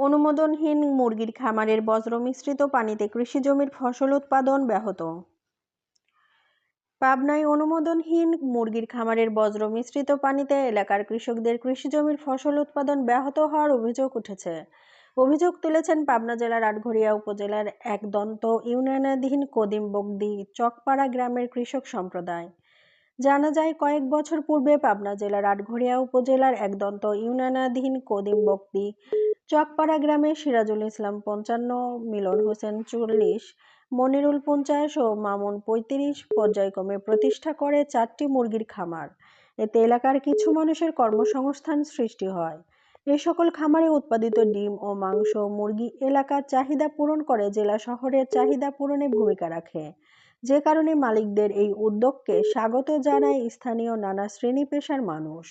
অনুমোদনহীন মুরগির খামারের বজ্র মিশ্রিত পানিতে কৃষি জমির ফসল উৎপাদন ব্যাহত। পাবনায় অনুমোদনহীন মুরগির খামারের বজ্র মিশ্রিত পানিতে এলাকার কৃষকদের কৃষি জমির ফসল উৎপাদন ব্যাহত হওয়ার অভিযোগ উঠেছে। অভিযোগ তুলেছেন পাবনা জেলার আটঘরিয়া উপজেলার একদন্ত ইউনিয়নাধীন কদিম বগদি চকপাড়া গ্রামের কৃষক সম্প্রদায়। জানা যায়, কয়েক বছর পূর্বে পাবনা জেলার আটঘরিয়া উপজেলার একদন্ত ইউনিয়নাধীন কদিম চকপাড়া গ্রামে সিরাজুল ইসলাম পঞ্চান্ন, মিলন হোসেন চল্লিশ, মনিরুল পঞ্চাশ ও মামুন পঁয়ত্রিশ পর্যায়ক্রমে প্রতিষ্ঠা করে চারটি মুরগির খামার। এতে এলাকার কিছু মানুষের কর্মসংস্থান সৃষ্টি হয়। এ সকল খামারে উৎপাদিত ডিম ও মাংস মুরগি এলাকার চাহিদা পূরণ করে জেলা শহরের চাহিদা পূরণে ভূমিকা রাখে। যে কারণে মালিকদের এই উদ্যোগকে স্বাগত জানায় স্থানীয় নানা শ্রেণি পেশার মানুষ।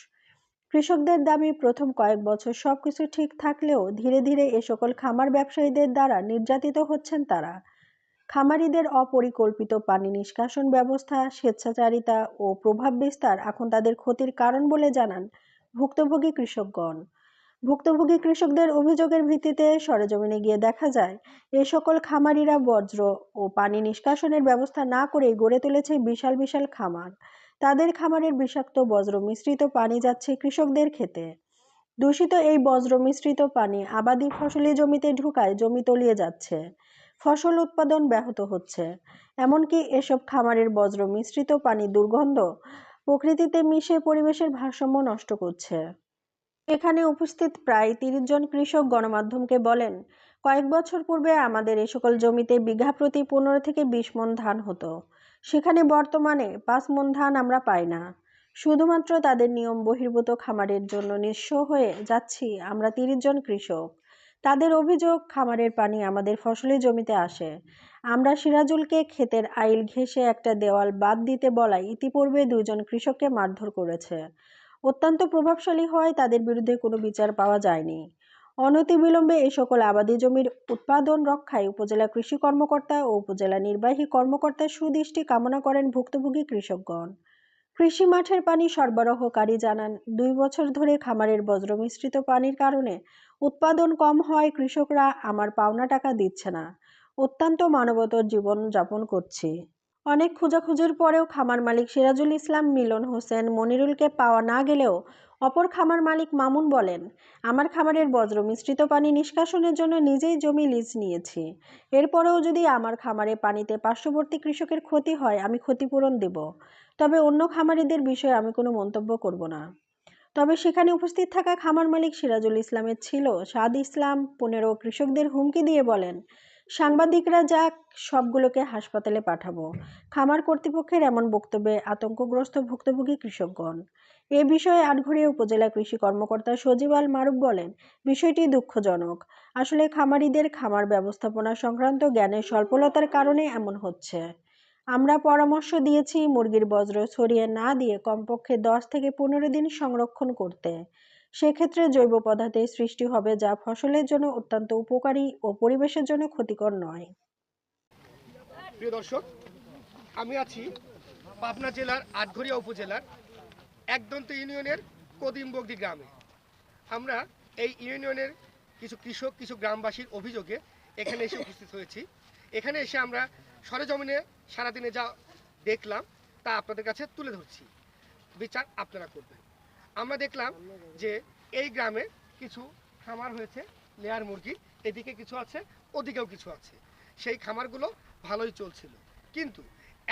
কৃষকদের দাবি প্রথম কয়েক বছর সবকিছু ঠিক থাকলেও ধীরে ধীরে এ সকল খামার ব্যবসায়ীদের দ্বারা নির্যাতিত হচ্ছেন তারা। খামারিদের অপরিকল্পিত পানি নিষ্কাশন ব্যবস্থা, স্বেচ্ছাচারিতা ও প্রভাব বিস্তার এখন তাদের ক্ষতির কারণ বলে জানান ভুক্তভোগী কৃষকগণ। ভুক্তভোগী কৃষকদের অভিযোগের ভিত্তিতে সরেজমিনে গিয়ে দেখা যায়, এ সকল খামারিরা বজ্র ও পানি নিষ্কাশনের ব্যবস্থা না করেই গড়ে তুলেছে বিশাল বিশাল খামার। তাদের খামারের বিষাক্ত বজ্র মিশ্রিত পানি যাচ্ছে কৃষকদের খেতে। দূষিত এই বজ্র মিশ্রিত পানি আবাদি ফসলি জমিতে ঢুকায় জমি তলিয়ে যাচ্ছে। ফসল উৎপাদন ব্যাহত হচ্ছে। এমনকি এসব খামারের বজ্র মিশ্রিত পানি দুর্গন্ধ প্রকৃতিতে মিশে পরিবেশের ভারসাম্য নষ্ট করছে। এখানে উপস্থিত প্রায় তিরিশ জন কৃষক গণমাধ্যমকে বলেন, কয়েক বছর পূর্বে আমাদের এ সকল জমিতে বিঘা প্রতি পনেরো থেকে বিশ মন ধান হতো। সেখানে বর্তমানে পাঁচ মন ধান আমরা পাই না। শুধুমাত্র তাদের নিয়ম বহির্ভূত খামারের জন্য নিঃস্ব হয়ে যাচ্ছি আমরা তিরিশ জন কৃষক। তাদের অভিযোগ, খামারের পানি আমাদের ফসলি জমিতে আসে। আমরা সিরাজুলকে ক্ষেতের আইল ঘেঁষে একটা দেওয়াল বাদ দিতে বলায় ইতিপূর্বে দুজন কৃষককে মারধর করেছে। অত্যন্ত প্রভাবশালী হওয়ায় তাদের বিরুদ্ধে কোনো বিচার পাওয়া যায়নি। অনতিবিলম্বে এই সকল আবাদি জমির উৎপাদন রক্ষায় উপজেলা কৃষি কর্মকর্তা ও উপজেলা নির্বাহী কর্মকর্তার সুদৃষ্টি কামনা করেন ভুক্তভোগী কৃষকগণ। কৃষি মাঠের পানি সরবরাহকারী জানান, দুই বছর ধরে খামারের বজ্র মিশ্রিত পানির কারণে উৎপাদন কম হওয়ায় কৃষকরা আমার পাওনা টাকা দিচ্ছে না। অত্যন্ত মানবতর জীবন যাপন করছি। অনেক খোঁজাখুঁজির পরেও খামার মালিক সিরাজুল ইসলাম মিলন হোসেন মনিরুলকে পাওয়া না গেলেও অপর খামার মালিক মামুন বলেন, আমার খামারের বজ্র মিশ্রিত পানি নিষ্কাশনের জন্য নিজেই জমি লিজ নিয়েছি। এরপরেও যদি আমার খামারে পানিতে পার্শ্ববর্তী কৃষকের ক্ষতি হয়, আমি ক্ষতিপূরণ দেব। তবে অন্য খামারিদের বিষয়ে আমি কোনো মন্তব্য করব না। তবে সেখানে উপস্থিত থাকা খামার মালিক সিরাজুল ইসলামের ছিল সাদ ইসলাম, পনেরো কৃষকদের হুমকি দিয়ে বলেন সাংবাদিকরা যাক, সবগুলোকে হাসপাতালে পাঠাবো। খামার কর্তৃপক্ষের এমন বক্তব্যে আতঙ্কগ্রস্ত ভুক্তভোগী কৃষকগণ। এ বিষয়ে আটঘরিয়া উপজেলা কৃষি কর্মকর্তা সজীব আল মারুফ বলেন, বিষয়টি দুঃখজনক। আসলে খামারিদের খামার ব্যবস্থাপনা সংক্রান্ত জ্ঞানের স্বল্পলতার কারণে এমন হচ্ছে। আমরা পরামর্শ দিয়েছি মুরগির বজ্র ছড়িয়ে না দিয়ে কমপক্ষে দশ থেকে পনেরো দিন সংরক্ষণ করতে। সেক্ষেত্রে জৈব পদার্থের সৃষ্টি হবে যা ফসলের জন্য অত্যন্ত উপকারী ও পরিবেশের জন্য ক্ষতিকর নয়। প্রিয় দর্শক, আমি আছি পাবনা জেলার আটঘরিয়া উপজেলার একদন্ত ইউনিয়নের কদিমবগদি গ্রামে। আমরা এই ইউনিয়নের কিছু কৃষক, কিছু গ্রামবাসীর অভিযোগে এখানে এসে উপস্থিত হয়েছি। এখানে এসে আমরা সরেজমিনে সারাদিনে যা দেখলাম তা আপনাদের কাছে তুলে ধরছি। বিচার আপনারা করবেন। আমরা দেখলাম যে এই গ্রামে কিছু খামার হয়েছে, লেয়ার মুরগি। এদিকে কিছু আছে, ওদিকেও কিছু আছে। সেই খামারগুলো ভালোই চলছিল। কিন্তু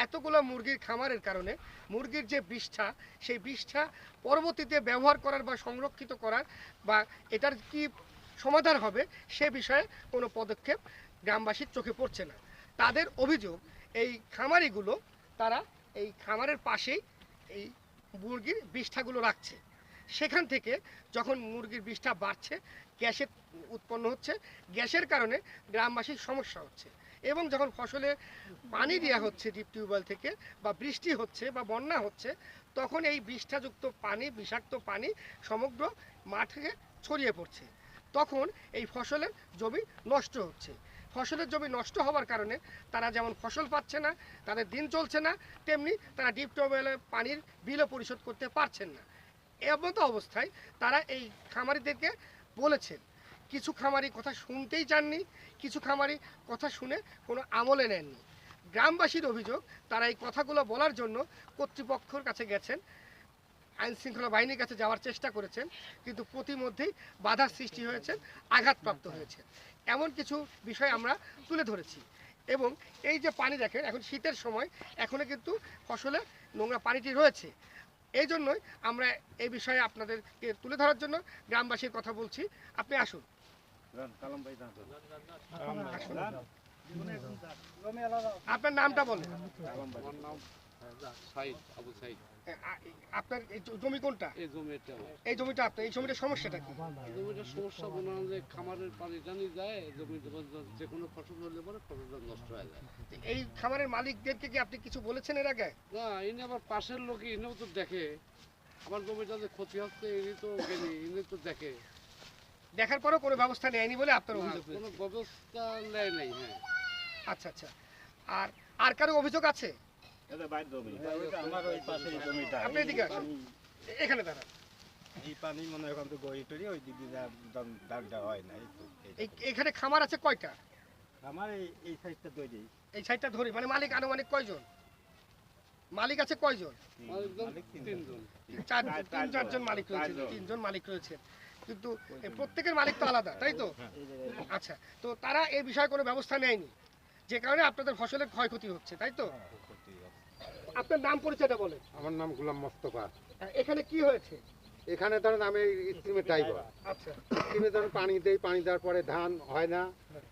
এতগুলো মুরগির খামারের কারণে মুরগির যে বিষ্ঠা সেই বিষ্ঠা পরবর্তীতে ব্যবহার করার বা সংরক্ষিত করার বা এটার কি সমাধান হবে, সে বিষয়ে কোনো পদক্ষেপ গ্রামবাসীর চোখে পড়ছে না। তাদের অভিযোগ, এই খামারিগুলো তারা এই খামারের পাশেই এই মুরগির বিষ্ঠাগুলো রাখছে। সেখান থেকে যখন মুরগির বিষ্ঠা বাড়ছে গ্যাসের উৎপন্ন হচ্ছে, গ্যাসের কারণে গ্রামবাসীর সমস্যা হচ্ছে এবং যখন ফসলে পানি দেওয়া হচ্ছে ডিপ টিউবওয়েল থেকে বা বৃষ্টি হচ্ছে বা বন্যা হচ্ছে, তখন এই বিষ্ঠাযুক্ত পানি, বিষাক্ত পানি সমগ্র মাঠে ছড়িয়ে পড়ছে। তখন এই ফসলের জমি নষ্ট হচ্ছে। ফসলের জমি নষ্ট হওয়ার কারণে তারা যেমন ফসল পাচ্ছে না, তাদের দিন চলছে না, তেমনি তারা ডিপ টিউবওয়েলের পানির বিলও পরিশোধ করতে পারছেন না। এমতো অবস্থায় তারা এই খামারিদেরকে বলেছেন। কিছু খামারি কথা শুনতেই চাননি, কিছু খামারি কথা শুনে কোনো আমলে নেননি। গ্রামবাসীর অভিযোগ, তারা এই কথাগুলো বলার জন্য কর্তৃপক্ষের কাছে গেছেন, আইন শৃঙ্খলা বাহিনীর কাছে যাওয়ার চেষ্টা করেছেন, কিন্তু প্রতিমধ্যেই বাধার সৃষ্টি হয়েছে, আঘাতপ্রাপ্ত হয়েছে। এমন কিছু বিষয় আমরা তুলে ধরেছি। এবং এই যে পানি দেখেন, এখন শীতের সময়, এখনও কিন্তু ফসলে নোংরা পানিটি রয়েছে। এই জন্যই আমরা এই বিষয়ে আপনাদেরকে তুলে ধরার জন্য গ্রামবাসীর কথা বলছি। আপনি আসুন। আসুন। আপনার নামটা বলেন। আপনার জমি কোনটা? এই জমিটা এই জমিটা আপনার এই জমিটার সমস্যাটা কি? জমিটার সমস্যা মনে হয় যে খামারের পানি টানি যায় জমিতে যে কোনো ফসল হলে পরে ফসলটা নষ্ট হয়ে যায়। এই খামারের মালিকদেরকে কি আপনি কিছু বলেছেন এর আগে? না ইনি আবার পাশের লোক ইনিও তো দেখে। আমার জমিটা যে ক্ষতি হচ্ছে ইনি তো গেলি ইনি তো দেখে। দেখার পরেও কোনো ব্যবস্থা নেয়নি বলে আপনার অভিযোগ কোনো ব্যবস্থা নেয় নাই হ্যাঁ। আচ্ছা আচ্ছা। আর আর কারও অভিযোগ আছে? এটা বাইর জমি আমার ওই পাশের জমিটা আপনি এদিকে আসুন। এখানে দাঁড়ান। এই পানি মনে হয় এখন তো গড়ি টড়ি ওই দিক দিয়ে যা- দাম- দাগটা হয় না এই তো, এই তো। এই এখানে খামার আছে কয়টা? আমার এই এই সাইডটা তৈরি এই সাইডটা ধরি মানে মালিক আনুমানিক কয়জন? মালিক আছে কয়জন? তিনজন। তিন চারজন। মালিক রয়েছে। তিনজন মালিক রয়েছে। কিন্তু প্রত্যেকের মালিক তো আলাদা তাই তো? আচ্ছা তো তারা এই বিষয়ে কোনো ব্যবস্থা নেয়নি যে কারণে আপনাদের ফসলের ক্ষয়ক্ষতি হচ্ছে তাই তো? হবে। আপনার নাম পরিচয়টা বলেন। আমার নাম গুলাম মোস্তফা। এখানে কি হয়েছে? এখানে ধরেন আমি স্ট্রিমের ড্রাইভার আচ্ছা। স্ট্রিমে ধরেন পানি দেই পানি দেওয়ার পরে ধান হয় না।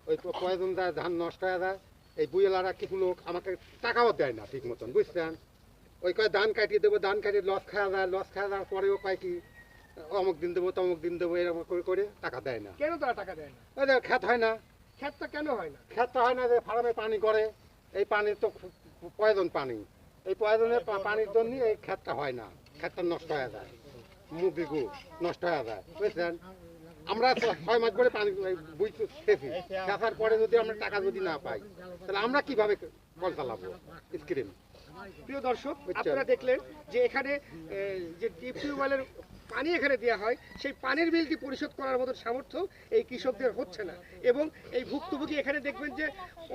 ওই প্রয়োজন দেয় ধান নষ্ট হয়ে যায়। এই বুয়েলারা কিছু লোক আমাকে টাকাও দেয় না ঠিক মতন বুঝছেন? ওই কয় ধান কাটিয়ে দেবো ধান কাটিয়ে লস খাওয়া যায় লস খাওয়া যাওয়ার পরেও কয় কি অমুক দিন দেবো তমুক দিন দেবো এরকম করে করে টাকা দেয় না। কেন তারা টাকা দেয় না? ওই খেত হয় না। ক্ষেতটা কেন হয় না? খেত তো হয় না যে ফার্মে পানি করে এই পানির তো প্রয়োজন পানি। এই পয়জনের পানির জন্য এই ক্ষেতটা হয় না। ক্ষেতটা নষ্ট হয়ে যায়। মুরগি গু নষ্ট হয়ে যায়। বুঝলেন? আমরা ছয় মাস করে পানি বুঝতে খেয়েছি। খেসার পরে যদি আমরা টাকা যদি না পাই তাহলে আমরা কীভাবে কল চালাবো? স্ক্রিম প্রিয় দর্শক আপনারা দেখলেন যে এখানে যে টিউবওয়েলের পানি এখানে দেওয়া হয়, সেই পানির বিলটি পরিশোধ করার মতো সামর্থ্য এই কৃষকদের হচ্ছে না। এবং এই ভুক্তভোগী এখানে দেখবেন যে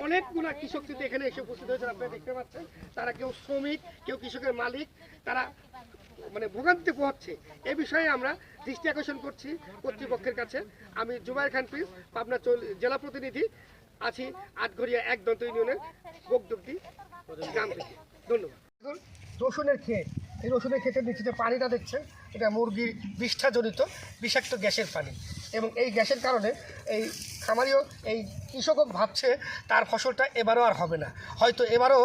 অনেকগুলা কৃষক কিন্তু এখানে এসে উপস্থিত হয়েছেন, আপনারা দেখতে পাচ্ছেন। তারা কেউ শ্রমিক, কেউ কৃষকের মালিক, তারা মানে ভোগান্তি পোহাচ্ছে। এ বিষয়ে আমরা দৃষ্টি আকর্ষণ করছি কর্তৃপক্ষের কাছে। আমি জুবাইর খান প্রিন্স, পাবনা জেলা প্রতিনিধি, আছি আটঘরিয়া এক দন্ত ইউনিয়নের গোগদুগ্ধি গ্রাম থেকে। ধন্যবাদ। এখন রসুনের ক্ষেত এই রসুনের ক্ষেতের নিচে যে পানিটা দেখছেন, এটা মুরগির বিষ্ঠাজনিত বিষাক্ত গ্যাসের পানি। এবং এই গ্যাসের কারণে এই খামারিও, এই কৃষকও ভাবছে তার ফসলটা এবারও আর হবে না। হয়তো এবারও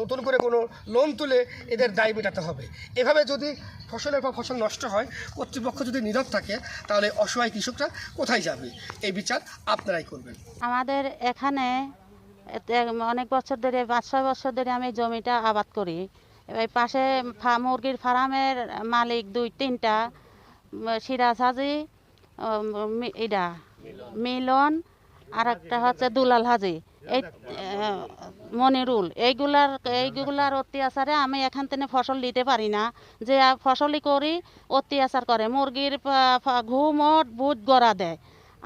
নতুন করে কোনো লোন তুলে এদের দায় মেটাতে হবে। এভাবে যদি ফসলের পর ফসল নষ্ট হয়, কর্তৃপক্ষ যদি নীরব থাকে, তাহলে অসহায় কৃষকরা কোথায় যাবে? এই বিচার আপনারাই করবেন। আমাদের এখানে অনেক বছর ধরে, পাঁচ ছয় বছর ধরে আমি জমিটা আবাদ করি। এই পাশে মুরগির ফার্মের মালিক দুই, তিনটা সিরাজ হাজি ইডা, মিলন আর একটা হচ্ছে দুলাল হাজি এই মনিরুল। এইগুলার এইগুলার অত্যাচারে আমি এখান থেকে ফসল নিতে পারি না। যে ফসলই করি, অত্যাচার করে। মুরগির ঘুমট বুট গড়া দেয়।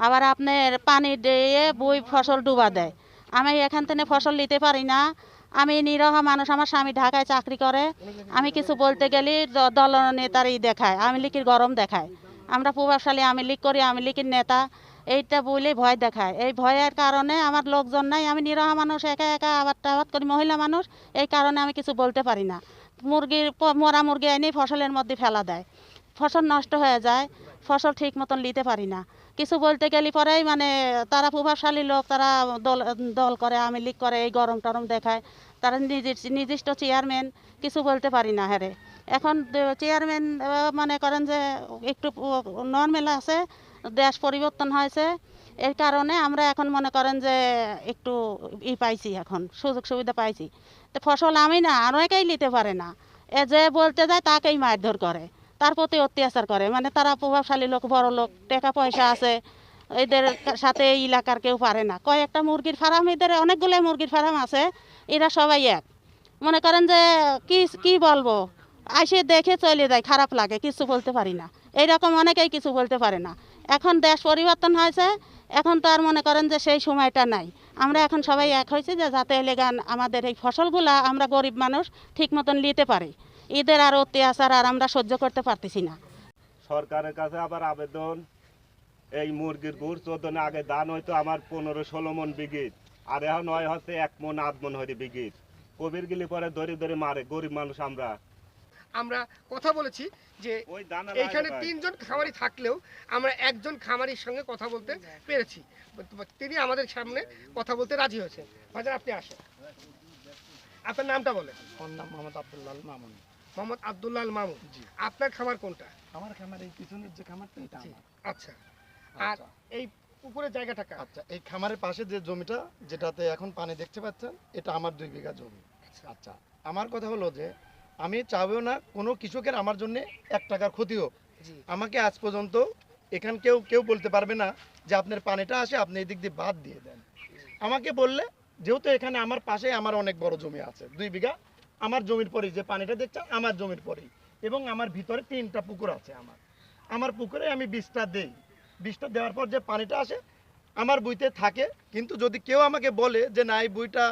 আবার আপনার পানি দিয়ে বই ফসল ডুবা দেয়। আমি এখান থেকে ফসল নিতে পারি না। আমি নিরহ মানুষ, আমার স্বামী ঢাকায় চাকরি করে। আমি কিছু বলতে গেলে দলনেতারই দেখায়, আমি লিখির গরম দেখায়। আমরা প্রভাবশালী আমি লিখ করি, আমি লিখির নেতা। এইটা বলে ভয় দেখায়। এই ভয়ের কারণে আমার লোকজন নাই, আমি নিরহ মানুষ, একা একা আবার টাবাদ করি, মহিলা মানুষ। এই কারণে আমি কিছু বলতে পারি না। মুরগির মরা মুরগি এনে ফসলের মধ্যে ফেলা দেয়। ফসল নষ্ট হয়ে যায়, ফসল ঠিক মতন নিতে পারি না। কিছু বলতে গেলে পরেই মানে তারা প্রভাবশালী লোক, তারা দল দল করে আমি লিগ করে, এই গরম টরম দেখায়। তারা নির্দিষ্ট চেয়ারম্যান কিছু বলতে পারি না হ্যারে। এখন চেয়ারম্যান মনে করেন যে একটু নর্মাল আছে, দেশ পরিবর্তন হয়েছে। এর কারণে আমরা এখন মনে করেন যে একটু ই পাইছি এখন, সুযোগ সুবিধা পাইছি। তো ফসল আমি না অনেকেই নিতে পারে না। এ যে বলতে যায় তাকেই মারধর করে। তার প্রতি অত্যাচার করে। মানে তারা প্রভাবশালী লোক, বড় লোক, টাকা পয়সা আছে। এদের সাথে এই এলাকার কেউ পারে না। কয়েকটা মুরগির ফার্ম, এদের অনেকগুলো মুরগির ফার্ম আছে। এরা সবাই এক। মনে করেন যে, কি কি বলব? আসে দেখে চলে যায়, খারাপ লাগে, কিছু বলতে পারি না। এইরকম অনেকেই কিছু বলতে পারে না। এখন দেশ পরিবর্তন হয়েছে, এখন তো আর মনে করেন যে সেই সময়টা নাই। আমরা এখন সবাই এক হয়েছে যে, যাতে এলেগান আমাদের এই ফসলগুলা আমরা গরিব মানুষ ঠিক মতন নিতে পারি। ঈদের আর অত্যাচার আর আমরা সহ্য করতে পারতেছি না। সরকারের কাছে আবার আবেদন এই মুরগির গুড় চোদ্দ আগে দান হয়তো আমার পনেরো ষোলো মন বিঘিত আর এখন হয় হচ্ছে এক মন আধ মন হয়তো বিঘিত কবির গিলি পরে ধরে ধরে মারে গরিব মানুষ আমরা। আমরা কথা বলেছি যে এইখানে তিনজন খামারি থাকলেও আমরা একজন খামারির সঙ্গে কথা বলতে পেরেছি। তিনি আমাদের সামনে কথা বলতে রাজি হয়েছেন। আপনি আসেন। আপনার নামটা বলেন। আমার নাম মোহাম্মদ আব্দুল্লাল মামুন। মোহাম্মদ আব্দুল্লাহ মামুন আপনার খামার কোনটা? আমার খামার এই পিছনের যে খামারটা এটা আচ্ছা। আর এই পুকুরের জায়গাটা আচ্ছা এই খামারের পাশে যে জমিটা যেটাতে এখন পানি দেখতে পাচ্ছেন এটা আমার দুই বিঘা জমি। আচ্ছা। আমার কথা হলো যে আমি চাইও না কোনো কৃষকের আমার জন্য এক টাকার ক্ষতি হোক। আমাকে আজ পর্যন্ত এখান কেউ কেউ বলতে পারবে না যে আপনার পানিটা আসে আপনি এই দিক দিয়ে বাদ দিয়ে দেন। আমাকে বললে যেহেতু এখানে আমার পাশে আমার অনেক বড় জমি আছে দুই বিঘা আমার জমির পরেই যে পানিটা দেখছেন আমার জমির পরেই। এবং আমার ভিতরে তিনটা পুকুর আছে আমার। আমার পুকুরে আমি বিষটা দেই। বিষটা দেওয়ার পর যে পানিটা আসে আমার বইতে থাকে। কিন্তু যদি কেউ আমাকে বলে যে না এই বইটা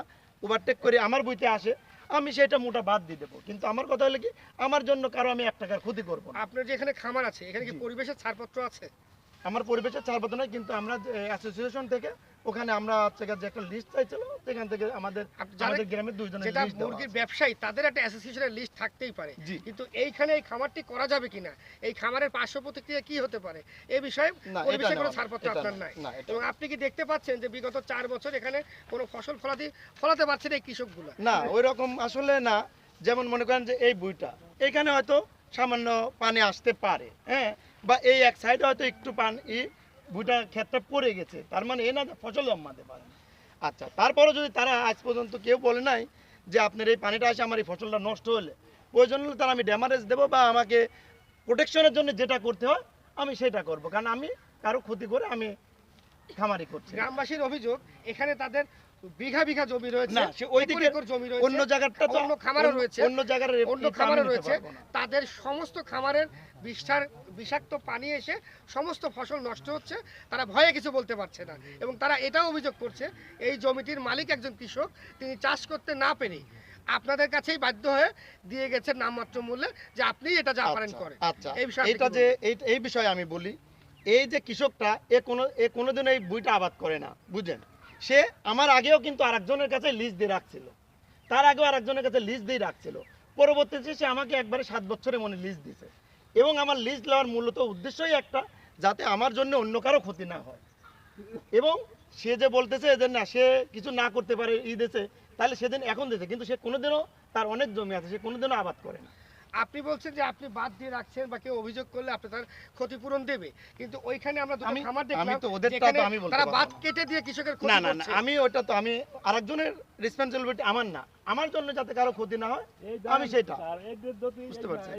ওভারটেক করে আমার বইতে আসে আমি সেটা মোটা বাদ দিয়ে দেবো। কিন্তু আমার কথা হলো কি আমার জন্য কারও আমি এক টাকার ক্ষতি করব না। আপনার যে এখানে খামার আছে এখানে কি পরিবেশের ছাড়পত্র আছে? আমার পরিবেশের ছাড়পত্র নয় কিন্তু আমরা অ্যাসোসিয়েশন থেকে ওখানে আমরা যে একটা লিস্ট চাইছিল সেখান থেকে আমাদের আমাদের গ্রামের দুইজনের যেটা মুরগির ব্যবসায়ী তাদের একটা অ্যাসোসিয়েশনের লিস্ট থাকতেই পারে। কিন্তু এইখানে এই খামারটি করা যাবে কিনা এই খামারের পার্শ্ব প্রতিক্রিয়া কি হতে পারে এই বিষয়ে এটা কোনো ছাড়পত্র আপনার নাই। এবং আপনি কি দেখতে পাচ্ছেন যে বিগত চার বছর এখানে কোনো ফসল ফলাতে ফলাতে পারছে না এই কৃষকগুলো? না ওই রকম আসলে না যেমন মনে করেন যে এই বইটা এখানে হয়তো সামান্য পানি আসতে পারে হ্যাঁ বা এই এক সাইডে হয়তো একটু পানি বইটা ক্ষেতটা পড়ে গেছে। তার মানে এ না ফসল জন্মাতে পারে আচ্ছা তারপরে যদি তারা আজ পর্যন্ত কেউ বলে নাই যে আপনার এই পানিটা আসে, আমার এই ফসলটা নষ্ট হলে ওই জন্য তারা আমি ড্যামারেজ দেবো বা আমাকে প্রোটেকশনের জন্য যেটা করতে হয়, আমি সেটা করব। কারণ আমি কারও ক্ষতি করে আমি খামারি করছি। গ্রামবাসীর অভিযোগ, এখানে তাদের বিঘা বিঘা জমি রয়েছে না সে ওই দিকে জমি রয়েছে অন্য জায়গাটা তো অন্য রয়েছে অন্য জায়গার অন্য রয়েছে। তাদের সমস্ত খামারের বিষ্ঠার বিষাক্ত পানি এসে সমস্ত ফসল নষ্ট হচ্ছে তারা ভয়ে কিছু বলতে পারছে না। এবং তারা এটাও অভিযোগ করছে এই জমিটির মালিক একজন কৃষক তিনি চাষ করতে না পেরেই আপনাদের কাছেই বাধ্য হয়ে দিয়ে গেছেন নামমাত্র মূল্যে যে আপনি এটা যা পারেন আচ্ছা, করেন। আচ্ছা। এই বিষয়ে কি যে এই এই বিষয়ে আমি বলি এই যে কৃষকটা এ কোনো এ কোনোদিন এই বইটা আবাদ করে না বুঝেন? সে আমার আগেও কিন্তু আরেকজনের কাছে লিজ দিয়ে রাখছিল। তার আগেও আরেকজনের কাছে লিজ দিয়ে রাখছিল। পরবর্তীতে সে আমাকে একবারে সাত বছরে মনে লিজ দিছে। এবং আমার লিজ নেওয়ার মূলত উদ্দেশ্যই একটা, যাতে আমার জন্য অন্য কারও ক্ষতি না হয়। এবং সে যে বলতেছে যে না, সে কিছু না করতে পারে ই দেশে তাহলে সেদিন এখন দিতে কিন্তু সে কোনোদিনও তার অনেক জমি আছে, সে কোনোদিনও আবাদ করে না। আপনি বলছেন যে আপনি বাদ দিয়ে রাখছেন বা কেউ অভিযোগ করলে আপনি তার ক্ষতিপূরণ দেবে। কিন্তু ওইখানে আমরা দুটো আমি- খামার আমি দেখলাম তো ওদেরটা তো আমি বলতে তারা বাদ কেটে দিয়ে কৃষকের ক্ষতি না না না আমি ওটা তো আমি আরেকজনের রেসপন্সিবিলিটি আমার না। আমার জন্য যাতে কারও ক্ষতি না হয় আমি সেটা। বুঝতে পারছি।